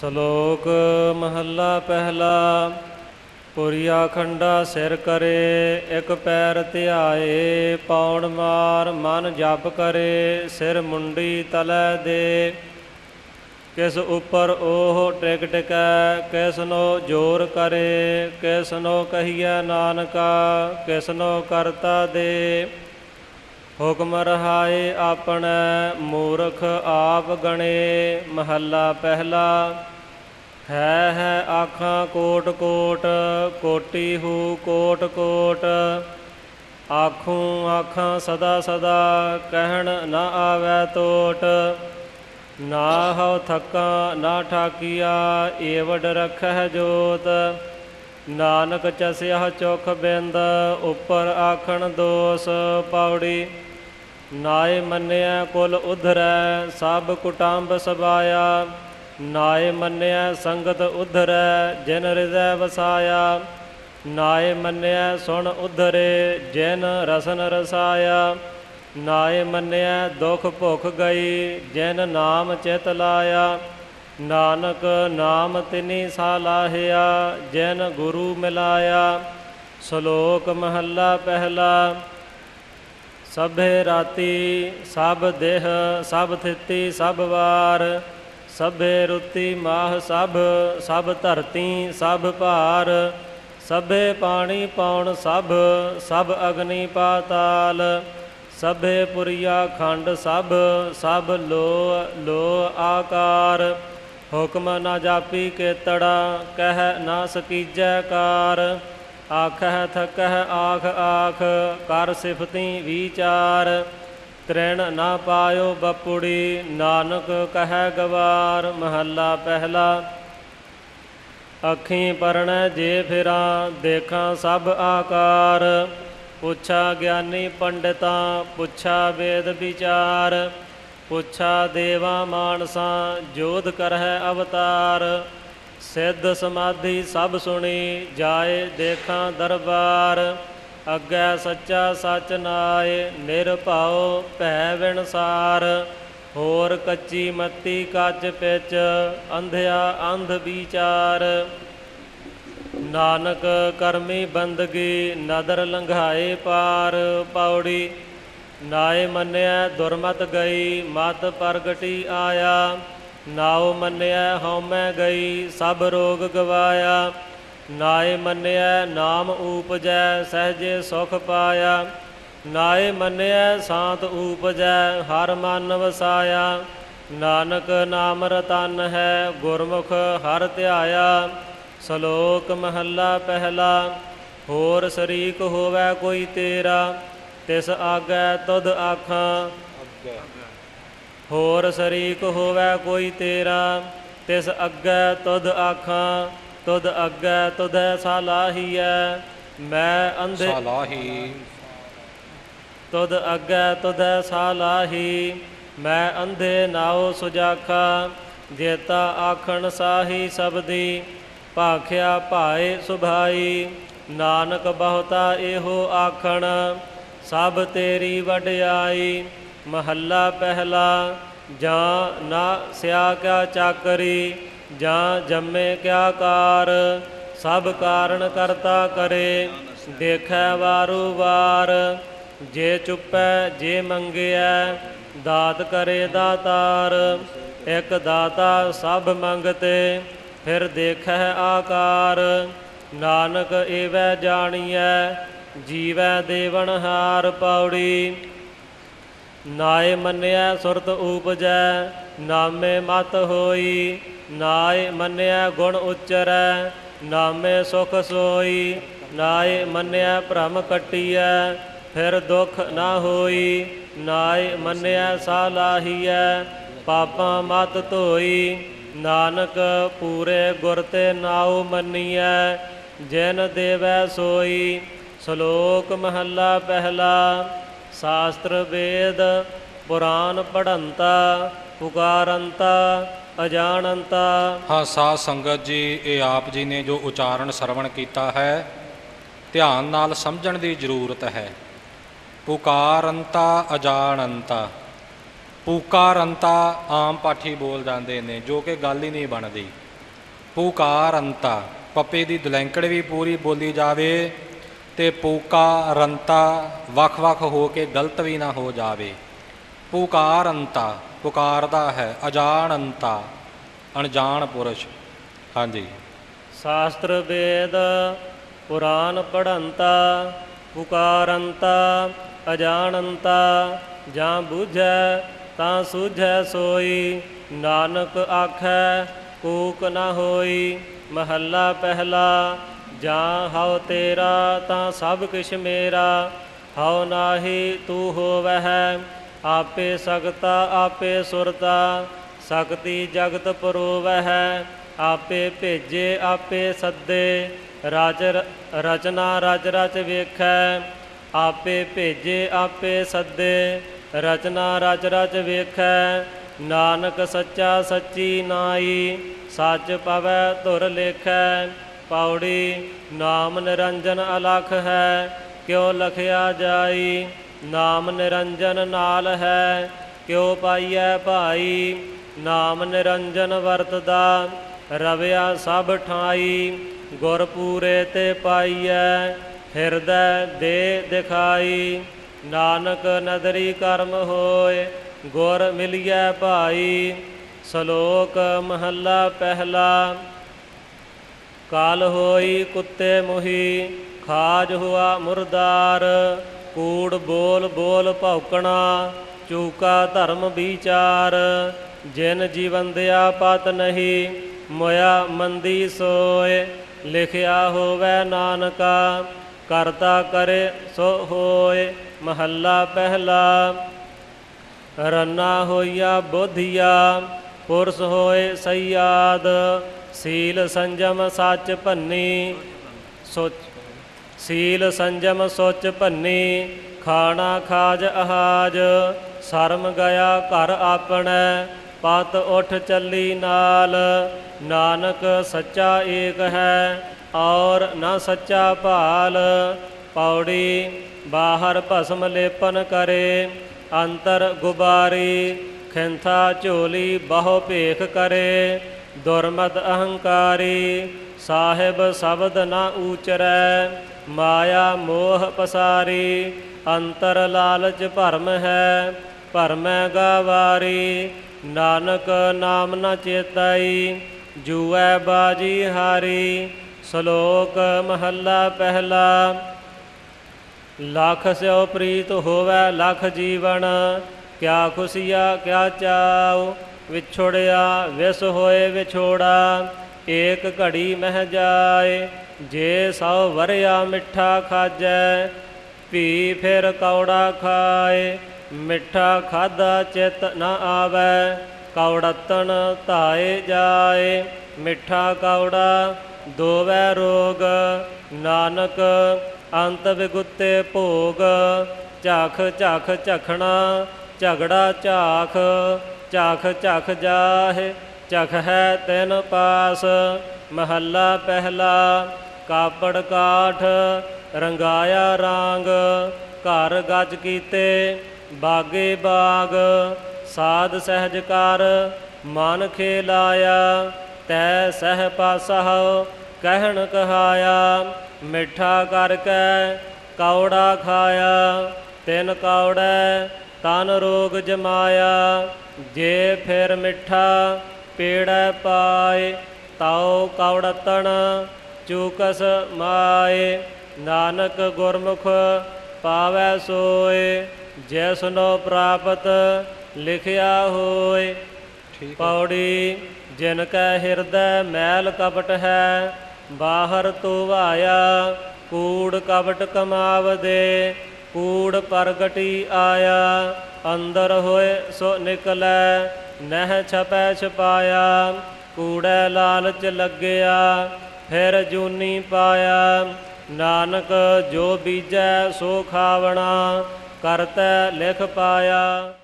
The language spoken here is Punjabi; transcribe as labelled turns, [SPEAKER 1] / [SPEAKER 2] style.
[SPEAKER 1] ਸ਼ਲੋਕ ਮਹੱਲਾ ਪਹਿਲਾ, ਪੁਰੀਆ ਖੰਡਾ ਸਿਰ ਕਰੇ, ਇੱਕ ਪੈਰ ਧਿਆਏ, ਪੌਣ ਮਾਰ ਮਨ ਜਪ ਕਰੇ, ਸਿਰ ਮੁੰਡੀ ਤਲੈ ਦੇ। ਕਿਸ ਉਪਰ ਉਹ ਟਿਕ ਟਿਕੈ ਕਿਸਨੋ ਜੋਰ ਕਰੇ ਕਿਸਨੋ ਕਹੀਐ ਨਾਨਕਾ ਕਿਸਨੋ ਕਰਤਾ ਦੇ। ਹੁਕਮ ਰਹਾਏ ਆਪਣੈ, ਮੂਰਖ ਆਪ ਗਣੇ, ਮਹੱਲਾ ਪਹਿਲਾ ਹੈ ਹੈ ਆਖਾਂ ਕੋਟ ਕੋਟ, ਕੋਟੀ ਹੂ, ਕੋਟ ਕੋਟ। ਆਖੂੰ, ਆਖਾਂ ਸਦਾ ਸਦਾ ਕਹਿਣ ਨਾ ਆਵੈ ਤੋਟ। ਨਾ ਹਉ ਥੱਕਾ, ਨਾ ਠਾਕੀਆ, ਏਵਡ ਰਖਹਿ ਜੋਤ। ਨਾਨਕ ਚਸਿਆ ਚੁਖ ਬਿੰਦ, ਉਪਰ ਆਖਣ ਦੋਸ ਪੌੜੀ। ਨਾਏ ਮੰਨਿਆ ਕੁਲ ਉਧਰੈ, ਸਭ ਕੁਟੰਬ ਸਬਾਇਆ। ਨਾਏ ਮੰਨਿਆ ਸੰਗਤ ਉਧਰੈ, ਜਿਨ ਹਿਰਦੈ ਵਸਾਇਆ। ਨਾਏ ਮੰਨਿਆ ਸੁਣ ਉਧਰੇ, ਜਿਨ ਰਸਨ ਰਸਾਇਆ। ਨਾਏ ਮੰਨਿਆ ਦੁਖ ਭੁਖ ਗਈ, ਜਿਨ ਨਾਮ ਚਿਤ ਲਾਇਆ। ਨਾਨਕ ਨਾਮ ਤਿਨੀ ਸਾਲਾਹਿਆ ਜਿਨ ਗੁਰੂ ਮਿਲਾਇਆ। ਸ਼ਲੋਕ ਮਹੱਲਾ ਪਹਿਲਾ, ਸਭੇ ਰਾਤੀ ਸਭ ਦੇਹ, ਸਭ ਥਿਤੀ, ਸਭ ਵਾਰ। ਸਭੇ ਰੁੱਤੀ ਮਾਹ ਸਭ ਸਭ ਧਰਤੀ ਸਭ ਭਾਰ, ਸਭੇ ਪਾਣੀ ਪੌਣ ਸਭ ਸਭ ਅਗਨੀ ਪਾਤਾਲ, ਸਭੇ ਪੁਰੀਆ ਖੰਡ ਸਭ ਸਭ ਲੋ ਲੋ ਆਕਾਰ, ਹੁਕਮ ਨਾ ਜਾਪੀ ਕੇਤੜਾ, ਕਹਿ ਨਾ ਸਕੀਜੈ ਕਾਰ, ਆਖਹਿ ਥਕਹਿ ਆਖ ਆਖ, ਕਰ ਸਿਫਤੀ ਵਿਚਾਰ ਤ੍ਰਿਣ ਨਾ ਪਾਇਓ ਬਪੁੜੀ, ਨਾਨਕ ਕਹੈ ਗਵਾਰ ਮਹੱਲਾ ਪਹਿਲਾ। ਅੱਖੀਂ ਪਰਣੈ ਜੇ ਫਿਰਾਂ, ਦੇਖਾਂ ਸਭ ਆਕਾਰ। ਪੁੱਛਾ ਗਿਆਨੀ ਪੰਡਿਤਾਂ, ਪੁੱਛਾ ਵੇਦ ਵਿਚਾਰ। ਪੁੱਛਾ ਦੇਵਾ ਮਾਨਸਾਂ, ਜੋਧ ਕਰਹਿ ਅਵਤਾਰ। ਸਿੱਧ ਸਮਾਧੀ ਸਭ ਸੁਣੀ, ਜਾਏ ਦੇਖਾਂ ਦਰਬਾਰ। ਅੱਗੇ ਸੱਚਾ ਸੱਚ ਨਾਏ, ਨਿਰਭਉ ਭੈ ਵਿਣਸਾਰ। ਹੋਰ ਕੱਚੀ ਮੱਤੀ ਕੱਚ ਪਿਚ, ਅੰਧਿਆ ਅੰਧ ਵਿਚਾਰ। ਨਾਨਕ ਕਰਮੀ ਬੰਦਗੀ, ਨਦਰ ਲੰਘਾਏ ਪਾਰ। ਪੌੜੀ ਨਾਏ ਮੰਨਿਆ ਦੁਰਮਤ ਗਈ, ਮਤ ਪ੍ਰਗਟੀ ਆਇਆ। ਨਾਉ ਮੰਨਿਆ ਹਉਮੈ ਗਈ, ਸਭ ਰੋਗ ਗਵਾਇਆ। ਨਾਏ ਮੰਨਿਆ ਨਾਮ ਊਪਜੈ ਸਹਜੇ ਸੁਖ ਪਾਇਆ। ਨਾਏ ਮੰਨਿਆ ਸਾਤ ਊਪਜੈ ਹਰ ਮਨ ਵਸਾਇਆ। ਨਾਨਕ ਨਾਮ ਰਤਨ ਹੈ ਗੁਰਮੁਖ ਹਰ ਧਿਆਇਆ। ਸ਼ਲੋਕ ਮਹੱਲਾ ਪਹਿਲਾ, ਹੋਰ ਸ਼ਰੀਕ ਹੋਵੇ ਕੋਈ ਤੇਰਾ, ਤਿਸ ਆਗੈ ਤੁਧ ਆਖਾਂ। ਹੋਰ ਸ਼ਰੀਕ ਹੋਵੇ ਕੋਈ ਤੇਰਾ, ਤਿਸ ਅੱਗੇ ਤੁਧ ਆਖਾਂ। ਤੁਧ ਅੱਗੇ ਤੁਧੈ ਸਾਲਾਹੀਐ ਮੈਂ ਅੰਧੇ
[SPEAKER 2] ਸਾਲਾਹੀ।
[SPEAKER 1] ਤੁਧ ਅੱਗੇ ਤੁਧੈ ਸਾਲਾਹੀ ਮੈਂ ਅੰਧੇ ਨਾਉ ਸੁਜਾਖਾ ਜੇਤਾ ਆਖਣ ਸਾਹੀ ਸਬਦੀ ਭਾਖਿਆ ਭਾਏ ਸੁਭਾਈ ਨਾਨਕ ਬਹੁਤਾ ਇਹੋ ਆਖਣ ਸਭ ਤੇਰੀ ਵਡਿਆਈ ਮਹੱਲਾ ਪਹਿਲਾ ਜਾਂ ਨਾ ਸਿਆ ਕਿਆ ਚਾਕਰੀ ਜਾਂ ਜੰਮੇ ਕਿਆ ਕਾਰ ਸਭ ਕਾਰਨ ਕਰਤਾ ਕਰੇ, ਦੇਖੈ ਵਾਰੂ ਵਾਰ। ਜੇ ਚੁੱਪੈ, ਜੇ ਮੰਗਿਆ ਦਾਤ ਕਰੇ ਦਾਤਾਰ। ਇੱਕ ਦਾਤਾ ਸਭ ਮੰਗਤੇ, ਫਿਰ ਦੇਖੈ ਆਕਾਰ। ਨਾਨਕ ਏਵੈ ਜਾਣੀਐ, ਜੀਵੈ ਦੇਵਨ ਹਾਰ ਪੌੜੀ। ਨਾਏ ਮੰਨਿਆ ਸੁਰਤ ਉਪਜੈ ਨਾਮੇ ਮਤ ਹੋਈ, ਨਾਏ ਮੰਨਿਆ ਗੁਣ ਉਚਰੈ, ਨਾਮੇ ਸੁਖ ਸੋਈ, ਨਾਏ ਮੰਨਿਆ ਭ੍ਰਮ ਕਟੀਐ, ਫਿਰ ਦੁਖ ਨਾ ਹੋਈ, ਨਾਏ ਮੰਨਿਆ ਸਾਲਾਹੀਐ ਪਾਪਾਂ ਮਤ ਧੋਈ, ਨਾਨਕ ਪੂਰੇ ਗੁਰ ਤੇ ਨਾਉ ਮੰਨੀਐ, ਜਿਨ ਦੇਵੈ ਸੋਈ, ਸ਼ਲੋਕ ਮਹੱਲਾ ਪਹਿਲਾ, ਸ਼ਾਸਤਰ ਵੇਦ ਪੁਰਾਨ ਪੜੰਤਾ ਪੁਕਾਰੰਤਾ, ਅਜਾਣੰਤਾ।
[SPEAKER 2] ਹਾਂ ਸਾਧ ਸੰਗਤ ਜੀ, ਇਹ ਆਪ ਜੀ ਨੇ ਜੋ ਉਚਾਰਨ ਸਰਵਣ ਕੀਤਾ ਹੈ, ਧਿਆਨ ਨਾਲ ਸਮਝਣ ਦੀ ਜ਼ਰੂਰਤ ਹੈ। ਪੁਕਾਰੰਤਾ, ਅਜਾਣੰਤਾ। ਪੁਕਾਰੰਤਾ ਆਮ ਪਾਠੀ ਬੋਲ ਜਾਂਦੇ ਨੇ, ਜੋ ਕਿ ਗੱਲ ਹੀ ਨਹੀਂ ਬਣਦੀ। ਪੁਕਾਰੰਤਾ, ਪੱਪੇ ਦੀ ਦੁਲੈਂਕੜ ਵੀ ਪੂਰੀ ਬੋਲੀ ਜਾਵੇ ਤੇ ਪੁਕਾਰੰਤਾ ਵੱਖ-ਵੱਖ ਹੋ ਕੇ ਗਲਤ ਵੀ ਨਾ ਹੋ ਜਾਵੇ। ਪੁਕਾਰੰਤਾ ਪੁਕਾਰਦਾ ਹੈ, ਅਜਾਣੰਤਾ, ਅਣਜਾਣ ਪੁਰਸ਼। ਹਾਂਜੀ।
[SPEAKER 1] ਸ਼ਾਸਤਰ ਵੇਦ ਪੁਰਾਨ ਪੜੰਤਾ ਪੁਕਾਰੰਤਾ, ਅਜਾਣੰਤਾ, ਜਾਂ ਬੁਝੈ ਤਾਂ ਸੂਝੈ ਸੋਈ, ਨਾਨਕ ਆਖੈ, ਕੂਕ ਨਾ ਹੋਈ, ਮਹੱਲਾ ਪਹਿਲਾ, ਜਾਂ ਹਉ ਤੇਰਾ ਤਾਂ ਸਭ ਕਿਛ ਮੇਰਾ, ਹਉ ਨਾਹੀ ਤੂੰ ਹੋਵਹਿ ਆਪੇ ਸਗਤਾ, ਆਪੇ ਸੁਰਤਾ, ਸਕਤੀ ਜਗਤ ਪਰੋਵਹਿ, ਆਪੇ ਭੇਜੇ, ਆਪੇ ਸੱਦੇ ਰਚ ਰਚਨਾ ਰਚ ਰਚ ਵੇਖੈ, ਆਪੇ ਭੇਜੇ, ਆਪੇ ਸੱਦੇ, ਰਚਨਾ ਰਚ ਰਚ ਵੇਖੈ, ਨਾਨਕ ਸੱਚਾ ਸੱਚੀ ਨਾਈ, ਸੱਚ ਪਵੈ ਧੁਰ ਲੇਖੈ, ਪੌੜੀ ਨਾਮ ਨਿਰੰਜਨ ਅਲਖ ਹੈ, ਕਿਉ ਲਖਿਆ ਜਾਈ ਨਾਮ ਨਿਰੰਜਨ ਨਾਲ ਹੈ, ਕਿਉ ਪਾਈਐ ਭਾਈ? ਨਾਮ ਨਿਰੰਜਨ ਵਰਤਦਾ, ਰਵਿਆ ਸਭ ਠਾਈ। ਗੁਰ ਪੂਰੇ ਤੇ ਪਾਈਐ, ਹਿਰਦੈ ਦੇ ਦਿਖਾਈ। ਨਾਨਕ ਨਦਰੀ ਕਰਮ ਹੋਏ, ਗੁਰ ਮਿਲਿਆ ਭਾਈ। ਸ਼ਲੋਕ ਮਹੱਲਾ ਪਹਿਲਾ, ਕਾਲ ਹੋਈ ਕੁੱਤੇ ਮੁਹੀ, ਖਾਜ ਹੁਆ ਮੁਰਦਾਰ। ਕੂੜ ਬੋਲ ਬੋਲ ਭੌਕਣਾ, ਚੂਕਾ ਧਰਮ ਵਿਚਾਰ। ਜਿਨ ਜੀਵਨ ਦਿਆ ਪਤ ਨਹੀਂ, ਮੋਇਆ ਮੰਦੀ ਸੋਏ। ਲਿਖਿਆ ਹੋਵੇ ਨਾਨਕਾ, ਕਰਤਾ ਕਰੇ ਸੋ ਹੋਏ। ਮਹੱਲਾ ਪਹਿਲਾ, ਰੰਨਾ ਹੋਈਆ ਬੋਧੀਆ, ਪੁਰਸ ਹੋਏ ਸਯਾਦ ਸੀਲ ਸੰਜਮ ਸੱਚ ਭੰਨੀ, ਸੋਚ ਸੀਲ ਸੰਜਮ ਸੋਚ ਭੰਨੀ, ਖਾਣਾ ਖਾਜ ਅਹਾਜ, ਸ਼ਰਮ ਗਿਆ ਘਰ ਆਪਣੈ, ਪਤ ਉਠ ਚੱਲੀ ਨਾਲ, ਨਾਨਕ ਸੱਚਾ ਏਕ ਹੈ, ਔਰ ਨਾ ਸੱਚਾ ਭਾਲ, ਪੌੜੀ ਬਾਹਰ ਭਸਮ ਲੇਪਨ ਕਰੇ, ਅੰਤਰ ਗੁਬਾਰੀ, ਖਿੰਥਾ ਝੋਲੀ ਬਹੁ ਭੇਖ ਕਰੇ ਦੁਰਮਤ ਅਹੰਕਾਰੀ, ਸਾਹਿਬ ਸ਼ਬਦ ਨਾ ਊਚਰੈ ਮਾਇਆ ਮੋਹ ਪਸਾਰੀ, ਅੰਤਰ ਲਾਲਚ ਭਰਮ ਹੈ, ਭਰਮੈ ਗਵਾਰੀ। ਨਾਨਕ ਨਾਮ ਨ ਚੇਤਾਈ, ਜੂਐ ਬਾਜੀ ਹਾਰੀ। ਸ਼ਲੋਕ ਮਹੱਲਾ ਪਹਿਲਾ, ਲੱਖ ਸਿਓ ਪ੍ਰੀਤ ਹੋਵੇ ਲੱਖ ਜੀਵਨ, ਕਿਆ ਖੁਸ਼ੀਆ ਕਿਆ ਚਾਉ, ਵਿਛੋੜਿਆ, ਵਿਸ ਹੋਏ ਵਿਛੋੜਾ, ਏਕ ਘੜੀ ਮਹਿ ਜਾਏ। ਜੇ ਸੌ ਵਰਿਆ ਮਿੱਠਾ ਖਾਜੈ ਭੀ ਫਿਰ ਕੌੜਾ ਖਾਏ। ਮਿੱਠਾ ਖਾਦਾ ਚਿਤ ਨਾ ਆਵੈ ਕੌੜਤਨ ਧਾਏ ਜਾਏ। ਮਿੱਠਾ ਕੌੜਾ ਦੋਵੈ ਰੋਗ, ਨਾਨਕ ਅੰਤ ਵਿਗੁੱਤੇ ਭੋਗ। ਝਖ ਝਖ ਝਖਣਾ, ਝਗੜਾ ਝਾਖ, ਝਖ ਝਖ ਜਾਹੇ। ਝਖ ਹੈ ਤਿਨ ਪਾਸ, ਮਹੱਲਾ ਪਹਿਲਾ ਕਾਪੜ ਕਾਠ, ਰੰਗਾਇਆ ਰਾਂਗ, ਘਰ ਗੱਜ ਕੀਤੇ, ਬਾਗੇ ਬਾਗ, ਸਾਧ ਸਹਿਜ ਕਰ, ਮਨ ਖੇਲਾਇਆ, ਤੈ ਸਹਿ ਪਾਸਹ, ਕਹਿਣ ਕਹਾਇਆ, ਮਿੱਠਾ ਕਰ ਕੈ, ਕੌੜਾ ਖਾਇਆ, ਤਿਨ ਕੌੜੈ, ਤਨ ਰੋਗ ਜਮਾਇਆ, ਜੇ ਫਿਰ ਮਿੱਠਾ ਪੀੜੈ ਪਾਏ, ਤਾਉ ਕੌੜਤਣ ਚੂਕਸ ਮਾਏ ਨਾਨਕ ਗੁਰਮੁਖ ਪਾਵੈ ਸੋਏ ਜੈ ਸੁਨੋ ਪ੍ਰਾਪਤ ਲਿਖਿਆ ਹੋਏ। ਪੌੜੀ ਜਿਨ ਕੈ ਹਿਰਦੈ ਮੈਲ ਕਪਟ ਹੈ ਬਾਹਰ ਧੋਵਾਇਆ ਕੂੜ ਕਪਟ ਕਮਾਵਦੇ ਕੂੜ ਪ੍ਰਗਟੀ ਆਇਆ ਅੰਦਰ ਹੋਏ ਸੋ ਨਿਕਲੈ ਨਹਿ ਛਪੈ ਛਪਾਇਆ ਕੂੜੈ ਲਾਲਚ ਲੱਗਿਆ ਫਿਰ ਜੂਨੀ ਪਾਇਆ ਨਾਨਕ ਜੋ ਬੀਜੈ ਸੋ ਖਾਵਣਾ ਕਰਤੈ ਲਿਖ ਪਾਇਆ।